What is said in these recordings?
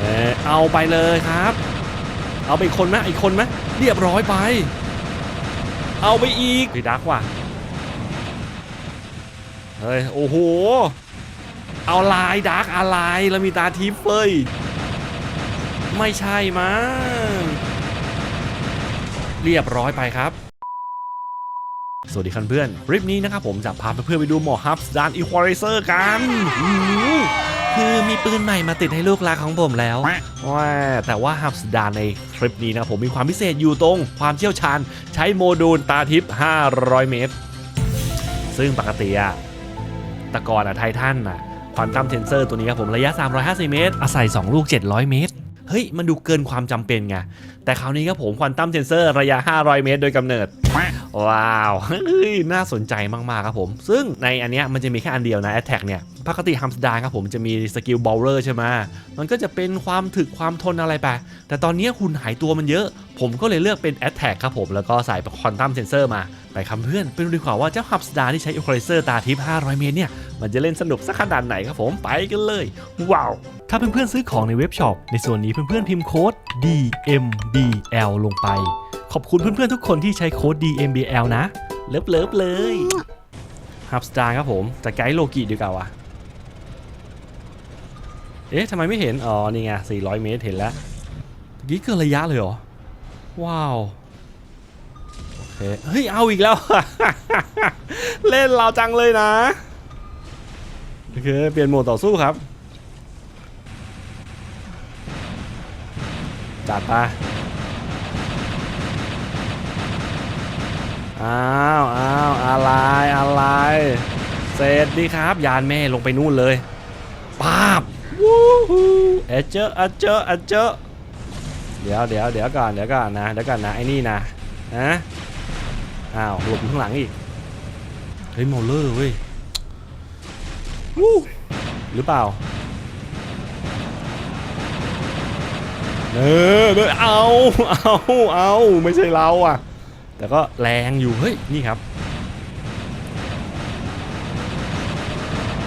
เอ่อเอาไปเลยครับ เอาไปอีกคนไหมอีกคนไหมเรียบร้อยไป เอาไปอีกพี่ดักว่ะเฮ้ยโอ้โห เอาลายดักอะไรแล้วมีตาทิพย์เฟ้ยไม่ใช่มั้งเรียบร้อยไปครับสวัสดีครับเพื่อนคลิปนี้นะครับผมจะพาเพื่อนๆไปดูหมอฮับส์ดานอีควอริเซอร์กันอื้อหือ คือมีปืนใหม่มาติดให้ลูกรักของผมแล้วว้าแต่ว่าฮับส์ดานในคลิปนี้นะครับผมมีความพิเศษอยู่ตรง ความเชี่ยวชาญ ใช้โมดูลตาทิพย์500 เมตร ซึ่งปกติอะแตะกอนอะไททันอะควอนตัมเทนเซอร์ตัวนี้ครับผมระยะ 350 เมตร อาศัย 2 ลูก 700 เมตร เฮ้ย มันดูเกินความจำเป็นไง แต่คราวนี้ครับผมควอนตัมเซนเซอร์ระยะ 500 เมตรโดยกำเนิด ว้าวเฮ้ยน่าสนใจมาก ๆ ครับผม ซึ่งในอันเนี้ยมันจะมีแค่อันเดียวนะแอตแทกเนี่ยปกติฮัมสดาครับผมจะมีสกิลบอลเลอร์ใช่ไหมมันก็จะเป็นความถึกความทนอะไรไป แต่ตอนนี้หุ่นหายตัวมันเยอะ ผมก็เลยเลือกเป็น Attack ครับผม แล้วก็ใส่คอนตัมเซนเซอร์มา ไปคำเพื่อนไปดูดีกว่าว่าเจ้าฮับสดาที่ใช้อีควอไลเซอร์ตาทิพย์500 เมตรเนี่ย มันจะเล่นสนุกสักขนาดไหนครับผมไปกันเลย ว้าว ถ้าเพื่อนๆซื้อของในเว็บช็อปในส่วนนี้เพื่อนๆพิมพ์โค้ด DMBL ลงไป ขอบคุณเพื่อนๆทุกคนที่ใช้โค้ด DMBL นะเลิฟเลิฟเลยฮับสตาร์ครับผมจะไกด์โลกิดีกว่าวะเอ๊ะทำไมไม่เห็น อ๋อ นี่ไง400 เมตรเห็นแล้วเมื่อกี้เกินระยะเลยเหรอ ว้าว โอเค เฮ้ย เอาอีกแล้ว เล่นเราจังเลยนะ โอเค เปลี่ยนโหมดต่อสู้ครับ จัดไปอ้าวอ้าวอะไรอะไร เสร็จดีครับ ยานแม่ลงไปนู่นเลยป้าบวู้ฮู้เอเจอเอเจอเอเจอ เดี๋ยวเดี๋ยวเดี๋ยวก่อนเดี๋ยวก่อนนะเดี๋ยวก่อนนะไอ้นี่นะนะอ้าวหลบอยู่ข้างหลังอีกเฮ้ยโมเลอร์เว้ยวู้หรือเปล่าเออเออเอาเอาเอาไม่ใช่เราอะ แต่ก็แรงอยู่เฮ้ยนี่ครับ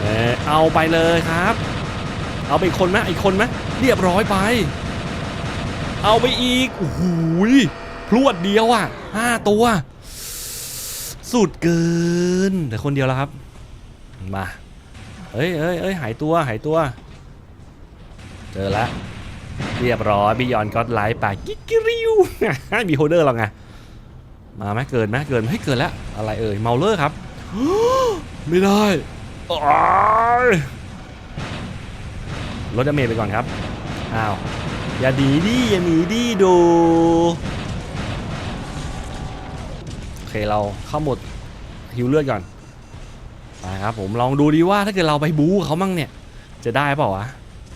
เออเอาไปเลยครับ เอาไปอีกคนไหมอีกคนไหมเรียบร้อยไป เอาไปอีกโอ้โหยพรวดเดียวอะห้าตัว สุดเกินแต่คนเดียวแล้วครับ มาเอ้ยเอ้ยเอ้ยหายตัวหายตัว เจอแล้วเรียบร้อยบิยอนก็ไลฟ์ไปกิ๊กกริวมีโฮเดอร์เราไงมาไหมเกินไหมเกินให้เกินแล้วอะไรเอ่ยเมาเลอร์ครับไม่ได้ลดดาเมจไปก่อนครับอ้าว อย่าดีดิอย่าหนีดิดูโอเคเราเข้าหมดฮิวเลือดก่อนไปครับผมลองดูดีว่าถ้าเกิดเราไปบู๊เขามั่งเนี่ย จะได้เปล่าวะ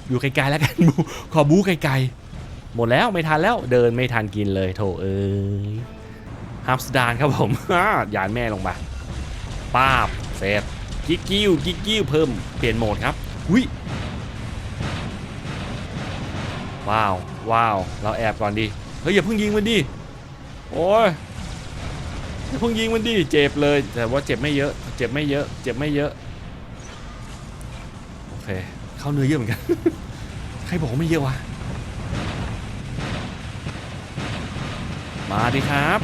อยู่ไกลๆแล้วกันบูขอบู๊ไกลๆหมดแล้วไม่ทันแล้วเดินไม่ทันกินเลยโถเอ้ยฮัมสดานครับผมยานแม่ลงไปป้าบเสร็จกิ๊กกิ้วกิ๊กกิ้วเพิ่มเปลี่ยนโหมดครับหุย ว้าว ว้าว เราแอบก่อนดิ เฮ้ยอย่าเพิ่งยิงมันดิ โอ้ยอย่าเพิ่งยิงมันดิ เจ็บเลย แต่ว่าเจ็บไม่เยอะ เจ็บไม่เยอะ เจ็บไม่เยอะ โอเค เข้าเนื้อเยอะเหมือนกัน ใครบอกว่าไม่เยอะวะ มาดิครับ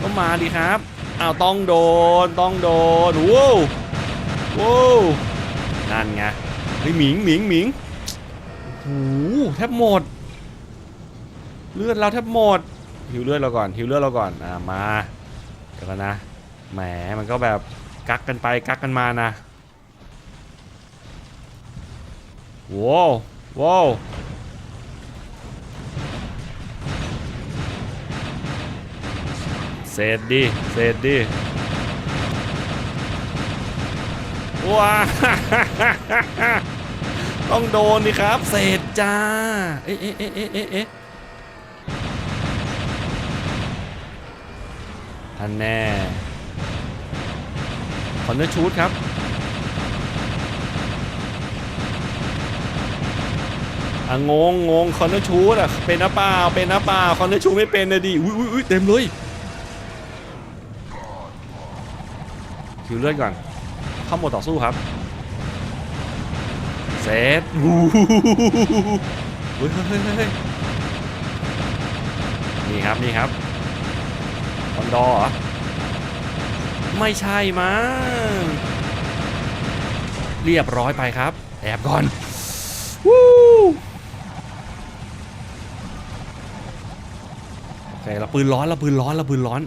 ก็มาดิครับ อ้าวต้องโดน ต้องโดน โว้าวว้าวนั่นไง เฮ้ยหมิงหมิงหมิง หแทบหมด เลือดเราแทบหมดหิวเลือดเราก่อนหิวเลือดเราก่อนอ่ามาเดี๋ยวกันนะแหมมันก็แบบกักกันไปกักกันมานะว้าวว้าวเสร็จดิเสร็จดิว้า ต้องโดนดิครับเสร็จจ้า เอ๊ะเอ๊ะเอ๊ะเอ๊ะเอ๊ะท่านแน่คอนเนอร์ชูดครับ อะงงงงคอนเนอร์ชูดอะ เป็นนะเปล่าเป็นนะเปล่าคอนเนอร์ชูดไม่เป็นนะดิอุ้ยอุ้ยอุ้ยเต็มเลยคิวเลือดก่อน เข้าหมดต่อสู้ครับ เซตอู้หูเฮ้ยเฮ้ยเฮ้ยเฮ้ยนี่ครับนี่ครับคอนดอร์เหรอ ไม่ใช่มั้งเรียบร้อยไปครับ แอบก่อนวู้โอเคเราปืนร้อนเราปืนร้อนเราปืนร้อน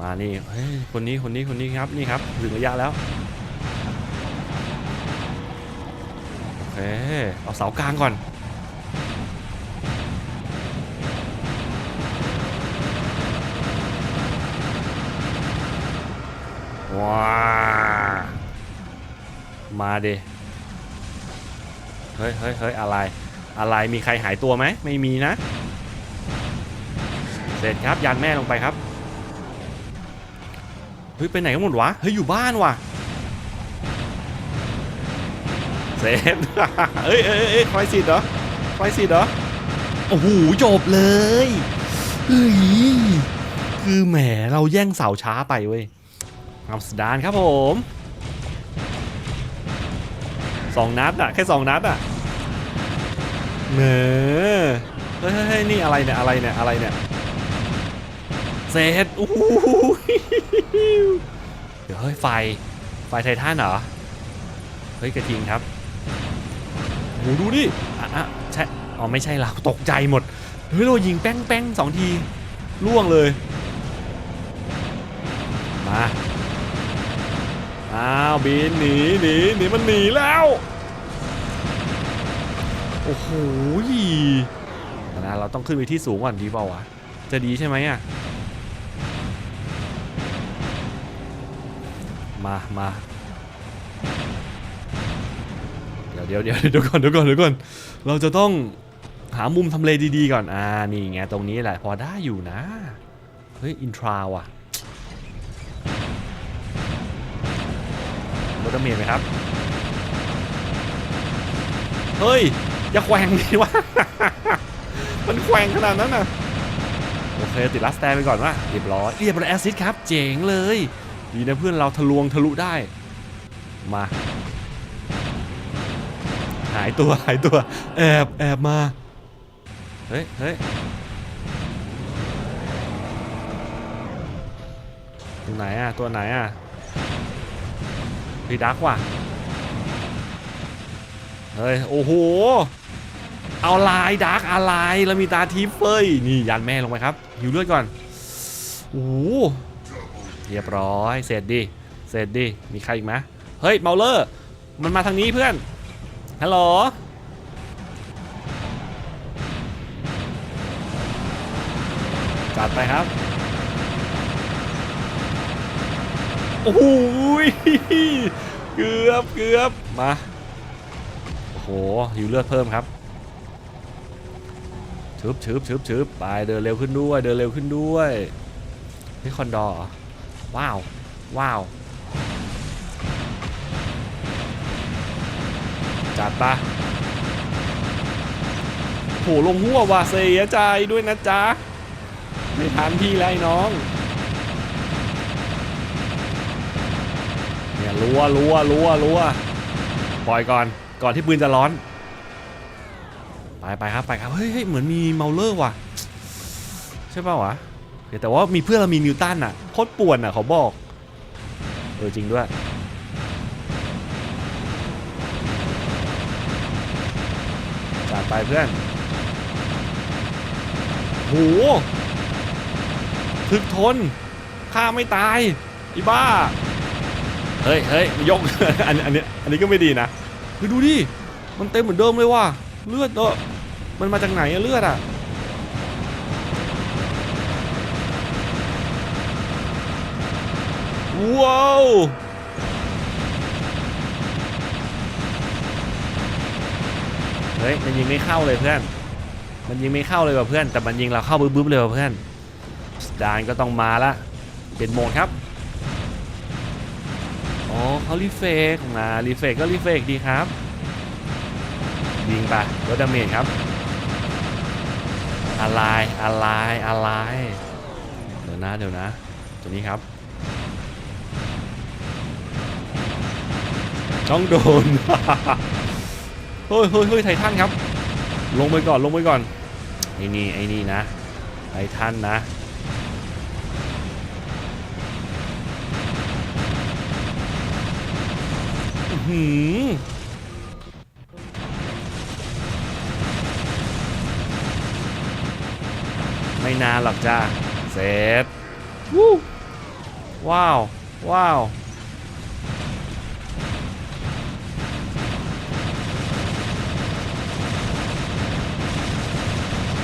มานี่เฮ้ยคนนี้คนนี้คนนี้ครับนี่ครับถึงระยะแล้วโอ เค เอาเสากลางก่อน ว้า มาดิเฮ้ยเฮ้ยเฮ้ยอะไร อะไร มีใครหายตัวไหม ไม่มีนะ เสร็จครับ ยันแม่ลงไปครับ เฮ้ย ไปไหนกันหมดวะ เฮ้ย อยู่บ้านว่ะ เสร็จเอ้ยเอ้ยเอ้ยไฟสิทธิ์เหรอไฟสิทธิ์เหรอโอ้โหจบเลยเฮ้ยคือแหมเราแย่งเสาช้าไปเว้ยอัมสเตอร์ดานครับผมสองนัดอะแค่สองนัดอะเนอเฮ้ยเฮ้ยเฮ้ยนี่อะไรเนี่ยอะไรเนี่ยอะไรเนี่ยเสร็จอู้หูเดี๋ยวเฮ้ยไฟไฟไททันเหรอ เฮ้ยกระทิงครับ โหดูดิอะอะใช่อ๋อไม่ใช่เราตกใจหมดเฮ้ยเรายิงแป้งแป้งสองทีล่วงเลยมาอ้าวบินหนีหนีหนีมันหนีแล้วโอ้โหนะเราต้องขึ้นไปที่สูงก่อนดีเปล่าวะจะดีใช่ไหมอะมามา เดี๋ยวเดี๋ยวเดี๋ยวก่อนเดี๋ยวก่อนเดี๋ยวก่อนเราจะต้องหามุมทำเลดีๆก่อนอ่านี่ไงตรงนี้แหละพอได้อยู่นะเฮ้ยอินทราว่ะรถเมล์ไหมครับเฮ้ยอย่าแขวงดิวะมันแขวงขนาดนั้นน่ะโอเคติดลัสแตนไปก่อนว่าเรียบร้อยเรียบร้อยแอซิดครับ เจ๋งเลย ดีนะเพื่อนเราทะลวงทะลุได้ มาายตัวหายตัวแอบแอบมาเฮ้ยเฮ้ยตัวไหนอะตัวไหนอะพี่ดักว่ะเฮ้ยโอ้โหเอาลายดักอะไรแล้วมีตาทิพย์เฟ้ยนี่ยันแม่ลงไปครับหิวเลือดก่อนโอ้เรียบร้อยเสร็จดิเสร็จดิมีใครอีกไหมเฮ้ยเมาเลอร์มันมาทางนี้เพื่อน ฮัลโหล จัดไปครับ โอ้โหยเกือบเกือบมา โอ้โหหิวเลือดเพิ่มครับชึบชึบชึบชึบไปเดินเร็วขึ้นด้วย เดินเร็วขึ้นด้วยนี่คอนดอร์เหรอว้าว ว้าว จัดปะโหลงหัวว่ะเสียใจด้วยนะจ๊ะ ไม่ทันพี่แล้วไอ้น้องเนี่ยรัวรัวรัวรัวปล่อยก่อนก่อนที่ปืนจะร้อน ไปไปครับไปครับเฮ้ยเหมือนมีเมาเลอร์ว่ะ ใช่ป่าววะแต่ว่ามีเพื่อนเรามีนิวตันอะโคตรป่วนอะเขาบอก เออจริงด้วย จัด ไปเพื่อนโหถึกทนฆ่าไม่ตายอีบ้า เฮ้ยเฮ้ยยก อันอันนี้อันนี้ก็ไม่ดีนะคือดูดิ มันเต็มเหมือนเดิมเลยว่ะ เลือดเนอะมันมาจากไหนอะเลือดอะว้าว เฮ้ยมันยิงไม่เข้าเลยเพื่อน มันยิงไม่เข้าเลยว่ะเพื่อน แต่มันยิงเราเข้าบึ้บๆเลยว่ะเพื่อนดานก็ต้องมาละเป็นโหมดครับอ๋อเขารีเฟกมารีเฟกก็รีเฟกดีครับยิงไปลดดาเมจครับอะไรอะไรอะไรเดี๋ยวนะเดี๋ยวนะ ตัวนี้ครับ ต้องโดน ฮ้ยเฮ้ยเฮ้ยไททันครับ ลงไปก่อนลงไปก่อนไอ้นี่ไอ้นี่นะไอ้ท่านนะหือไม่นานหรอกจ้าเสร็จวู้ว้าว ว้าว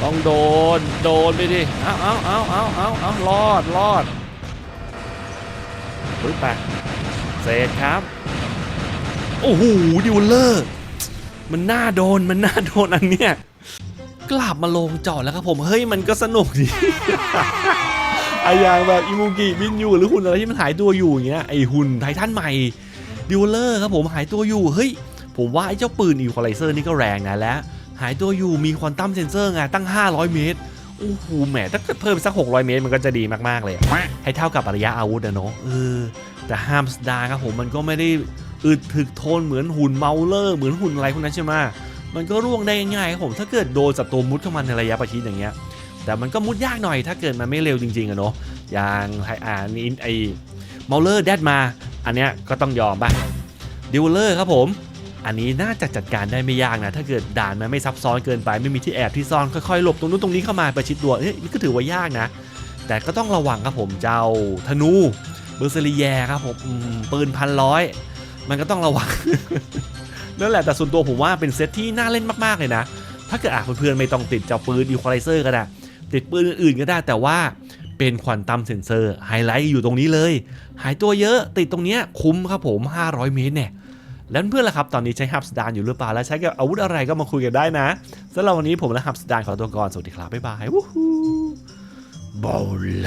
ต้องโดน โดนไปดิ เอาเอาเอาเอาเอาเอารอดรอดปึ๊บไปเสร็จครับ โอ้โหดิวเลอร์มันน่าโดนมันน่าโดนอันเนี้ยกลับมาลงจอดแล้วครับผม เฮ้ยมันก็สนุกดีไออย่างแบบอิมูกิบินอยู่หรือหุ่นอะไรที่มันหายตัวอยู่อย่างเงี้ยไอหุ่นไททันใหม่ดิวเลอร์ครับผมหายตัวอยู่เฮ้ยผมว่าไอ้เจ้าปืนอีควอไลเซอร์นี่ก็แรงนะและ หายตัวอยู่มีควอนตัมเซนเซอร์ไงตั้ง 500 เมตรโอ้โหแหมถ้าเกิดเพิ่มสัก 600 เมตรมันก็จะดีมากๆเลยอะให้เท่ากับระยะอาวุธอะเนาะเออแต่ฮามสดาครับผมมันก็ไม่ได้อึดถึกทนเหมือนหุ่นเมาเลอร์เหมือนหุ่นอะไรพวกนั้นใช่ไหมมันก็ร่วงได้ง่ายๆครับผมถ้าเกิดโดนศัตรูมุดเข้ามาในระยะประชิดอย่างเงี้ยแต่มันก็มุดยากหน่อยถ้าเกิดมันไม่เร็วจริงๆอะเนาะอย่างไฮอ่านี่ไอเมาเลอร์แดดมา อันเนี้ยก็ต้องยอมป่ะดิวเลอร์ครับผม อันนี้น่าจะจัดการได้ไม่ยากนะ ถ้าเกิดด่านมันไม่ซับซ้อนเกินไปไม่มีที่แอบที่ซ่อนค่อยๆหลบตรงนู้นตรงนี้เข้ามาประชิดตัวเอ้ยนี่ก็ถือว่ายากนะ แต่ก็ต้องระวังครับผมเจ้าธนูเบอร์เซรีแยครับผมปืนพันร้อยมันก็ต้องระวังนั่นแหละแต่ส่วนตัวผมว่าเป็นเซตที่น่าเล่นมากๆเลยนะ ถ้าเกิดอะเพื่อนๆไม่ต้องติดเจ้าปืนอีควอไลเซอร์ก็ได้ติดปืนอื่นๆก็ได้แต่ว่าเป็นควอนตัมเซนเซอร์ไฮไลท์อยู่ตรงนี้เลย หายตัวเยอะติดตรงเนี้ยคุ้มครับผม 500 เมตรเนี่ย แล้วเพื่อนล่ะครับ ตอนนี้ใช้ฮับสดานอยู่หรือเปล่า และใช้กับอาวุธอะไรก็มาคุยกันได้นะสำหรับวันนี้ผมและฮับสดานขอตัวก่อน สวัสดีครับ บ๊ายบายวู้ฮู้บอล